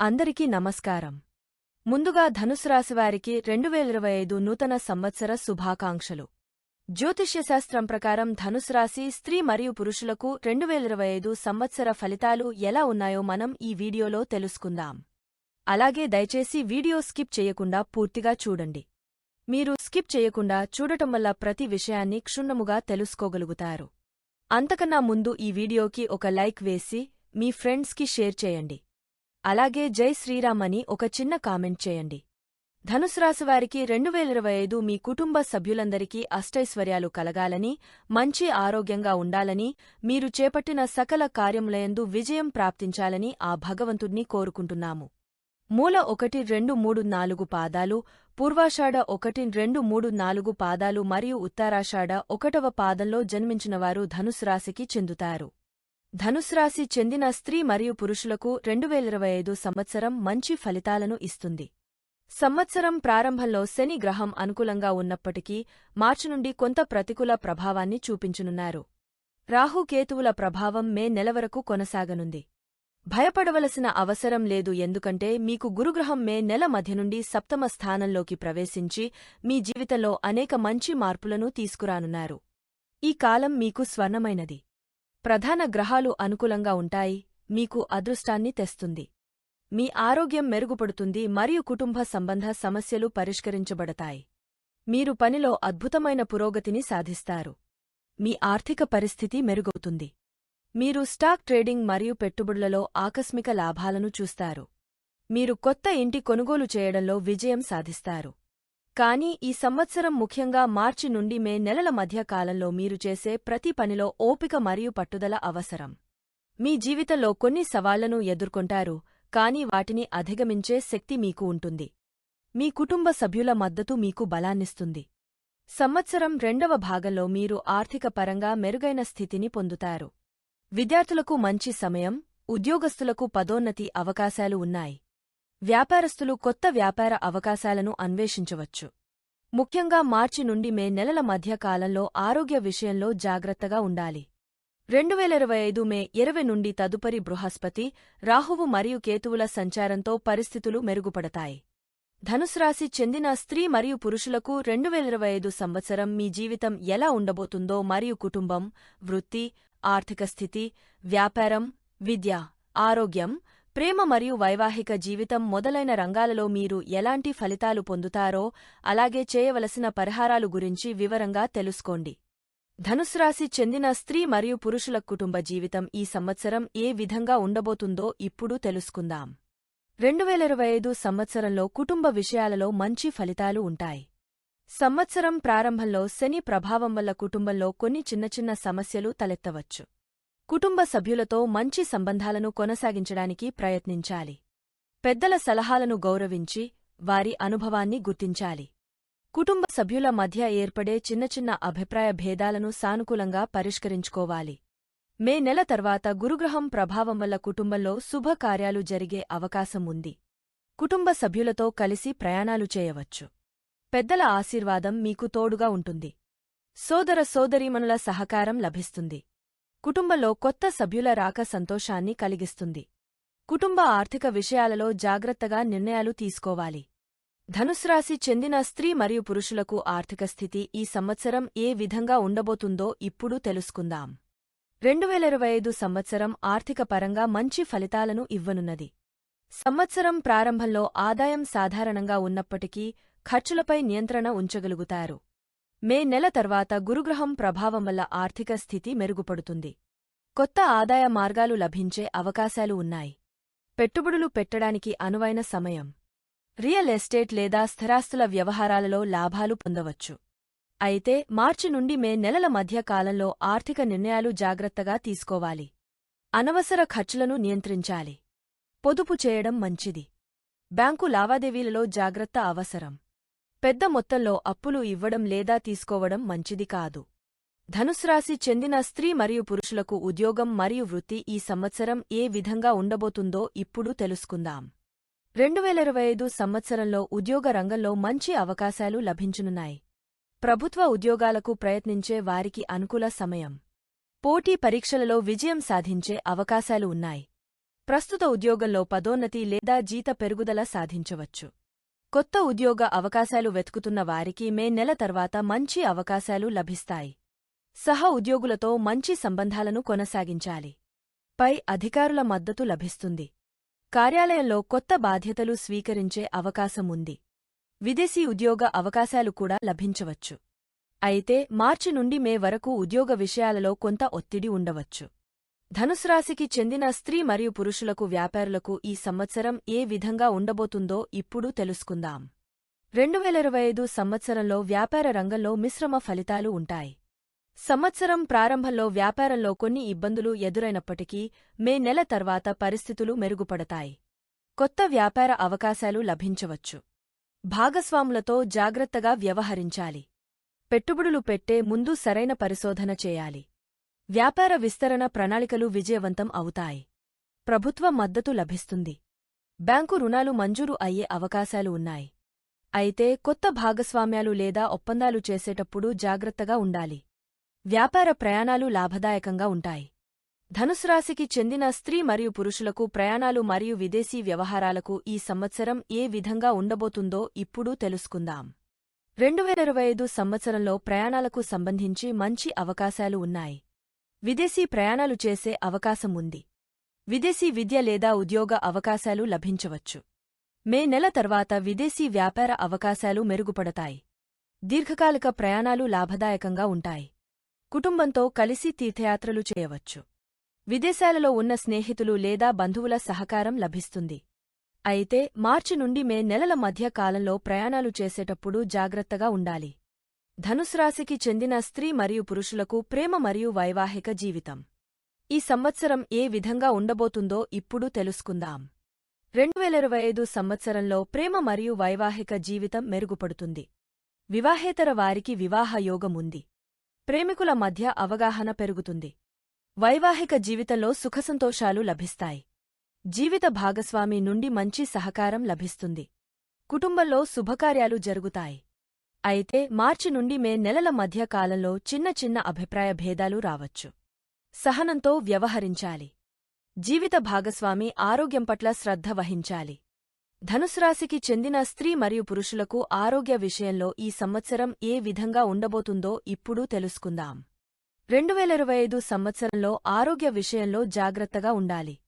అందరికీ నమస్కారం. ముందుగా ధనుసు రాశివారికి రెండు వేల ఇరవై ఐదు నూతన సంవత్సర శుభాకాంక్షలు. జ్యోతిష్యశాస్త్రం ప్రకారం ధనుసు రాశి స్త్రీ మరియు పురుషులకు రెండు వేల ఇరవై ఐదు సంవత్సర ఫలితాలు ఎలా ఉన్నాయో మనం ఈ వీడియోలో తెలుసుకుందాం. అలాగే దయచేసి వీడియో స్కిప్ చేయకుండా పూర్తిగా చూడండి. మీరు స్కిప్ చేయకుండా చూడటం వల్ల ప్రతి విషయాన్ని క్షుణ్ణముగా తెలుసుకోగలుగుతారు. అంతకన్నా ముందు ఈ వీడియోకి ఒక లైక్ వేసి మీ ఫ్రెండ్స్కి షేర్ చేయండి. అలాగే జై శ్రీరామ్ అని ఒక చిన్న కామెంట్ చేయండి. ధనుసురాశివారికి రెండు వేల ఇరవై ఐదు మీ కుటుంబ సభ్యులందరికీ అష్టైశ్వర్యాలు కలగాలని మంచి ఆరోగ్యంగా ఉండాలని మీరు చేపట్టిన సకల కార్యములయందు విజయం ప్రాప్తించాలని ఆ భగవంతుణ్ణి కోరుకుంటున్నాము. మూల ఒకటి రెండు మూడు నాలుగు పాదాలు పూర్వాషాఢ ఒకటి రెండు మూడు నాలుగు పాదాలు మరియు ఉత్తరాషాఢ ఒకటవ పాదంలో జన్మించినవారు ధనుసు రాశికి చెందుతారు. ధనుస్రాశి చెందిన స్త్రీ మరియు పురుషులకు రెండు ఇరవై ఐదు సంవత్సరం మంచి ఫలితాలను ఇస్తుంది. సంవత్సరం ప్రారంభంలో శని గ్రహం అనుకూలంగా ఉన్నప్పటికీ మార్చి నుండి కొంత ప్రతికూల ప్రభావాన్ని చూపించనున్నారు. రాహుకేతువుల ప్రభావం మే నెల వరకు కొనసాగనుంది. భయపడవలసిన అవసరం లేదు ఎందుకంటే మీకు గురుగ్రహం మే నెల మధ్య నుండి సప్తమ స్థానంలోకి ప్రవేశించి మీ జీవితంలో అనేక మంచి మార్పులను తీసుకురానున్నారు. ఈ కాలం మీకు స్వర్ణమైనది. ప్రధాన గ్రహాలు అనుకూలంగా ఉంటాయి మీకు అదృష్టాన్ని తెస్తుంది. మీ ఆరోగ్యం మెరుగుపడుతుంది మరియు కుటుంబ సంబంధ సమస్యలు పరిష్కరించబడతాయి. మీరు పనిలో అద్భుతమైన పురోగతిని సాధిస్తారు. మీ ఆర్థిక పరిస్థితి మెరుగవుతుంది. మీరు స్టాక్ ట్రేడింగ్ మరియు పెట్టుబడులలో ఆకస్మిక లాభాలను చూస్తారు. మీరు కొత్త ఇంటి కొనుగోలు చేయడంలో విజయం సాధిస్తారు. కానీ ఈ సంవత్సరం ముఖ్యంగా మార్చి నుండి మే నెలల మధ్య కాలంలో మీరు చేసే ప్రతి పనిలో ఓపిక మరియు పట్టుదల అవసరం. మీ జీవితంలో కొన్ని సవాళ్ళను ఎదుర్కొంటారు కానీ వాటిని అధిగమించే శక్తి మీకు ఉంటుంది. మీ కుటుంబ సభ్యుల మద్దతు మీకు బలాన్నిస్తుంది. సంవత్సరం రెండవ భాగంలో మీరు ఆర్థిక పరంగా మెరుగైన స్థితిని పొందుతారు. విద్యార్థులకు మంచి సమయం ఉద్యోగస్తులకు పదోన్నతి అవకాశాలు ఉన్నాయి. వ్యాపారస్తులు కొత్త వ్యాపార అవకాశాలను అన్వేషించవచ్చు. ముఖ్యంగా మార్చి నుండి మే నెలల మధ్య కాలంలో ఆరోగ్య విషయంలో జాగ్రత్తగా ఉండాలి. రెండు వేల ఇరవై ఐదు మే ఇరవై నుండి తదుపరి బృహస్పతి రాహువు మరియు కేతువుల సంచారంతో పరిస్థితులు మెరుగుపడతాయి. ధనుసురాశి చెందిన స్త్రీ మరియు పురుషులకు రెండు వేల ఇరవై ఐదు సంవత్సరం మీ జీవితం ఎలా ఉండబోతుందో మరియు కుటుంబం వృత్తి ఆర్థిక స్థితి వ్యాపారం విద్య ఆరోగ్యం ప్రేమ మరియు వైవాహిక జీవితం మొదలైన రంగాలలో మీరు ఎలాంటి ఫలితాలు పొందుతారో అలాగే చేయవలసిన పరిహారాలు గురించి వివరంగా తెలుసుకోండి. ధనుస్రాశి చెందిన స్త్రీ మరియు పురుషుల కుటుంబ జీవితం ఈ సంవత్సరం ఏ విధంగా ఉండబోతుందో ఇప్పుడు తెలుసుకుందాం. రెండువేల ఇరవై ఐదు సంవత్సరంలో కుటుంబ విషయాలలో మంచి ఫలితాలు ఉంటాయి. సంవత్సరం ప్రారంభంలో శని ప్రభావం వల్ల కుటుంబంలో కొన్ని చిన్న చిన్న సమస్యలు తలెత్తవచ్చు. కుటుంబ సభ్యులతో మంచి సంబంధాలను కొనసాగించడానికి ప్రయత్నించాలి. పెద్దల సలహాలను గౌరవించి వారి అనుభవాన్ని గుర్తించాలి. కుటుంబ సభ్యుల మధ్య ఏర్పడే చిన్న చిన్న అభిప్రాయ భేదాలను సానుకూలంగా పరిష్కరించుకోవాలి. మే నెల తర్వాత గురుగ్రహం ప్రభావం వల్ల కుటుంబంలో శుభకార్యాలు జరిగే అవకాశం ఉంది. కుటుంబ సభ్యులతో కలిసి ప్రయాణాలు చేయవచ్చు. పెద్దల ఆశీర్వాదం మీకు తోడుగా ఉంటుంది. సోదర సోదరీమణుల సహకారం లభిస్తుంది. కుటుంబంలో కొత్త సభ్యుల రాక సంతోషాన్ని కలిగిస్తుంది. కుటుంబ ఆర్థిక విషయాలలో జాగ్రత్తగా నిర్ణయాలు తీసుకోవాలి. ధనుస్రాశి చెందిన స్త్రీ మరియు పురుషులకు ఆర్థిక స్థితి ఈ సంవత్సరం ఏ విధంగా ఉండబోతుందో ఇప్పుడు తెలుసుకుందాం. రెండువేల ఇరవై ఐదు సంవత్సరం ఆర్థిక పరంగా మంచి ఫలితాలను ఇవ్వనున్నది. సంవత్సరం ప్రారంభంలో ఆదాయం సాధారణంగా ఉన్నప్పటికీ ఖర్చులపై నియంత్రణ ఉంచగలుగుతారు. మే నెల తర్వాత గురుగ్రహం ప్రభావం వల్ల ఆర్థిక స్థితి మెరుగుపడుతుంది. కొత్త ఆదాయ మార్గాలు లభించే అవకాశాలు ఉన్నాయి. పెట్టుబడులు పెట్టడానికి అనువైన సమయం. రియల్ ఎస్టేట్ లేదా స్థిరాస్తుల వ్యవహారాలలో లాభాలు పొందవచ్చు. అయితే మార్చి నుండి మే నెలల మధ్య కాలంలో ఆర్థిక నిర్ణయాలు జాగ్రత్తగా తీసుకోవాలి. అనవసర ఖర్చులను నియంత్రించాలి. పొదుపు చేయడం మంచిది. బ్యాంకు లావాదేవీలలో జాగ్రత్త అవసరం. పెద్ద మొత్తంలో అప్పులు ఇవ్వడం లేదా తీసుకోవడం మంచిది కాదు. ధనుస్రాశి చెందిన స్త్రీ మరియు పురుషులకు ఉద్యోగం మరియు వృత్తి ఈ సంవత్సరం ఏ విధంగా ఉండబోతుందో ఇప్పుడు తెలుసుకుందాం. రెండువేల ఇరవై ఐదు సంవత్సరంలో ఉద్యోగ రంగంలో మంచి అవకాశాలు లభించనున్నాయి. ప్రభుత్వ ఉద్యోగాలకు ప్రయత్నించే వారికి అనుకూల సమయం. పోటీ పరీక్షలలో విజయం సాధించే అవకాశాలు ఉన్నాయి. ప్రస్తుత ఉద్యోగంలో పదోన్నతి లేదా జీత పెరుగుదల సాధించవచ్చు. కొత్త ఉద్యోగ అవకాశాలు వెతుకుతున్న వారికి మే నెల తర్వాత మంచి అవకాశాలు లభిస్తాయి. సహ ఉద్యోగులతో మంచి సంబంధాలను కొనసాగించాలి. పై అధికారుల మద్దతు లభిస్తుంది. కార్యాలయంలో కొత్త బాధ్యతలు స్వీకరించే అవకాశముంది విదేశీ ఉద్యోగ అవకాశాలు కూడా లభించవచ్చు. అయితే మార్చి నుండి మే వరకు ఉద్యోగ విషయాలలో కొంత ఒత్తిడి ఉండవచ్చు. ధనుసురాశికి చెందిన స్త్రీ మరియు పురుషులకు వ్యాపారులకు ఈ సంవత్సరం ఏ విధంగా ఉండబోతుందో ఇప్పుడు తెలుసుకుందాం. రెండు వేల ఇరవై ఐదు సంవత్సరంలో వ్యాపార రంగంలో మిశ్రమ ఫలితాలు ఉంటాయి. సంవత్సరం ప్రారంభంలో వ్యాపారంలో కొన్ని ఇబ్బందులు ఎదురైనప్పటికీ మే నెల తర్వాత పరిస్థితులు మెరుగుపడతాయి. కొత్త వ్యాపార అవకాశాలు లభించవచ్చు. భాగస్వాములతో జాగ్రత్తగా వ్యవహరించాలి. పెట్టుబడులు పెట్టే ముందు సరైన పరిశోధన చేయాలి. వ్యాపార విస్తరణ ప్రణాళికలు విజయవంతం అవుతాయి. ప్రభుత్వ మద్దతు లభిస్తుంది. బ్యాంకు రుణాలు మంజూరు అయ్యే అవకాశాలు ఉన్నాయి. అయితే కొత్త భాగస్వామ్యాలు లేదా ఒప్పందాలు చేసేటప్పుడు జాగ్రత్తగా ఉండాలి. వ్యాపార ప్రయాణాలు లాభదాయకంగా ఉంటాయి. ధనుస్రాశికి చెందిన స్త్రీ మరియు పురుషులకు ప్రయాణాలు మరియు విదేశీ వ్యవహారాలకు ఈ సంవత్సరం ఏ విధంగా ఉండబోతుందో ఇప్పుడు తెలుసుకుందాం. రెండు వేల ఇరవై ఐదు సంవత్సరంలో ప్రయాణాలకు సంబంధించి మంచి అవకాశాలు ఉన్నాయి. విదేశీ ప్రయాణాలు చేసే అవకాశం ఉంది విదేశీ విద్య లేదా ఉద్యోగ అవకాశాలు లభించవచ్చు. మే నెల తర్వాత విదేశీ వ్యాపార అవకాశాలు మెరుగుపడతాయి. దీర్ఘకాలిక ప్రయాణాలు లాభదాయకంగా ఉంటాయి. కుటుంబంతో కలిసి తీర్థయాత్రలు చేయవచ్చు. విదేశాలలో ఉన్న స్నేహితులు లేదా బంధువుల సహకారం లభిస్తుంది. అయితే మార్చి నుండి మే నెలల మధ్య కాలంలో ప్రయాణాలు చేసేటప్పుడు జాగ్రత్తగా ఉండాలి. ధనుస్రాశికి చెందిన స్త్రీ మరియు పురుషులకు ప్రేమ మరియు వైవాహిక జీవితం. ఈ సంవత్సరం ఏ విధంగా ఉండబోతుందో ఇప్పుడు తెలుసుకుందాం. రెండువేల ఇరవై ఐదు సంవత్సరంలో ప్రేమ మరియు వైవాహిక జీవితం మెరుగుపడుతుంది. వివాహేతర వారికి వివాహ యోగముంది ప్రేమికుల మధ్య అవగాహన పెరుగుతుంది. వైవాహిక జీవితంలో సుఖసంతోషాలు లభిస్తాయి. జీవిత భాగస్వామి నుండి మంచి సహకారం లభిస్తుంది. కుటుంబంలో శుభకార్యాలు జరుగుతాయి. అయితే మార్చి నుండి మే నెలల మధ్య కాలంలో చిన్న చిన్న అభిప్రాయ భేదాలు రావచ్చు. సహనంతో వ్యవహరించాలి. జీవిత భాగస్వామి ఆరోగ్యం పట్ల శ్రద్ధ వహించాలి. ధనుసురాశికి చెందిన స్త్రీ మరియు పురుషులకు ఆరోగ్య విషయంలో ఈ సంవత్సరం ఏ విధంగా ఉండబోతుందో ఇప్పుడు తెలుసుకుందాం. రెండువేల ఇరవై ఐదు సంవత్సరంలో ఆరోగ్య విషయంలో జాగ్రత్తగా ఉండాలి.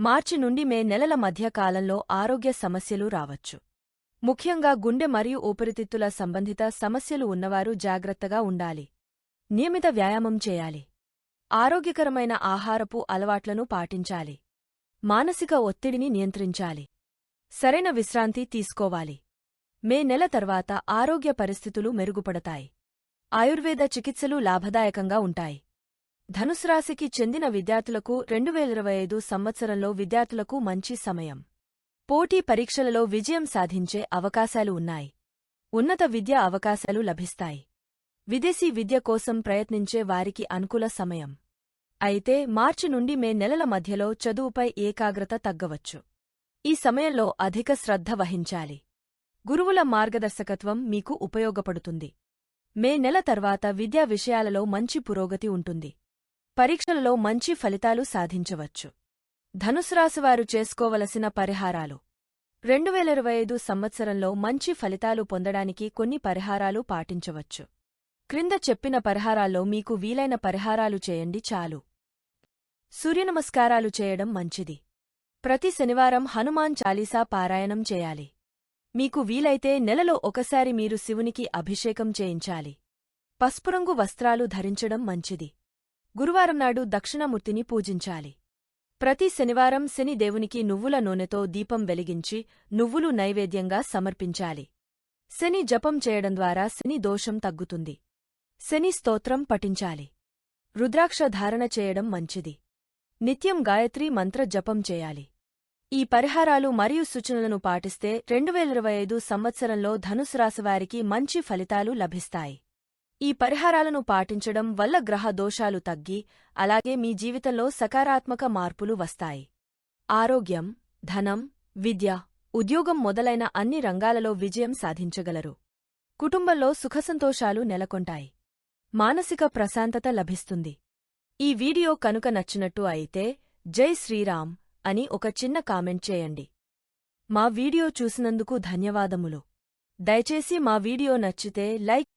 మార్చి నుండి మే నెలల మధ్య కాలంలో ఆరోగ్య సమస్యలు రావచ్చు. ముఖ్యంగా గుండె మరియు ఊపిరితిత్తుల సంబంధిత సమస్యలు ఉన్నవారు జాగ్రత్తగా ఉండాలి. నియమిత వ్యాయామం చేయాలి. ఆరోగ్యకరమైన ఆహారపు అలవాట్లను పాటించాలి. మానసిక ఒత్తిడిని నియంత్రించాలి. సరైన విశ్రాంతి తీసుకోవాలి. మే నెల తర్వాత ఆరోగ్య పరిస్థితులు మెరుగుపడతాయి. ఆయుర్వేద చికిత్సలు లాభదాయకంగా ఉంటాయి. ధనుసురాశికి చెందిన విద్యార్థులకు రెండు వేల ఇరవై ఐదు సంవత్సరంలో విద్యార్థులకు మంచి సమయం. పోటీ పరీక్షలలో విజయం సాధించే అవకాశాలు ఉన్నాయి. ఉన్నత విద్యా అవకాశాలు లభిస్తాయి. విదేశీ విద్య కోసం ప్రయత్నించే వారికి అనుకూల సమయం. అయితే మార్చి నుండి మే నెలల మధ్యలో చదువుపై ఏకాగ్రత తగ్గవచ్చు. ఈ సమయంలో అధిక శ్రద్ధ వహించాలి. గురువుల మార్గదర్శకత్వం మీకు ఉపయోగపడుతుంది. మే నెల తర్వాత విద్యా విషయాలలో మంచి పురోగతి ఉంటుంది. పరీక్షలలో మంచి ఫలితాలు సాధించవచ్చు. ధనుసురాశివారు చేసుకోవలసిన పరిహారాలు. రెండు వేల ఇరవై ఐదు సంవత్సరంలో మంచి ఫలితాలు పొందడానికి కొన్ని పరిహారాలు పాటించవచ్చు. క్రింద చెప్పిన పరిహారాల్లో మీకు వీలైన పరిహారాలు చేయండి చాలు. సూర్యనమస్కారాలు చేయడం మంచిది. ప్రతి శనివారం హనుమాన్ చాలీసా పారాయణం చేయాలి. మీకు వీలైతే నెలలో ఒకసారి మీరు శివునికి అభిషేకం చేయించాలి. పసుపురంగు వస్త్రాలు ధరించడం మంచిది. గురువారం నాడు దక్షిణమూర్తిని పూజించాలి. ప్రతి శనివారం శని దేవునికి నువ్వుల నూనెతో దీపం వెలిగించి నువ్వులు నైవేద్యంగా సమర్పించాలి. శని జపం చేయడం ద్వారా శని దోషం తగ్గుతుంది. శని స్తోత్రం పఠించాలి. రుద్రాక్ష ధారణ చేయడం మంచిది. నిత్యం గాయత్రీ మంత్ర జపం చేయాలి. ఈ పరిహారాలు మరియు సూచనలను పాటిస్తే రెండువేల ఇరవై ఐదు సంవత్సరంలో ధనుసు రాశివారికి మంచి ఫలితాలు లభిస్తాయి. ఈ పరిహారాలను పాటించడం వల్ల గ్రహ దోషాలు తగ్గి అలాగే మీ జీవితంలో సకారాత్మక మార్పులు వస్తాయి. ఆరోగ్యం ధనం విద్య ఉద్యోగం మొదలైన అన్ని రంగాలలో విజయం సాధించగలరు. కుటుంబంలో సుఖసంతోషాలు నెలకొంటాయి. మానసిక ప్రశాంతత లభిస్తుంది. ఈ వీడియో కనుక నచ్చినట్టు అయితే జై శ్రీరామ్ అని ఒక చిన్న కామెంట్ చేయండి. మా వీడియో చూసినందుకు ధన్యవాదములు. దయచేసి మా వీడియో నచ్చితే లైక్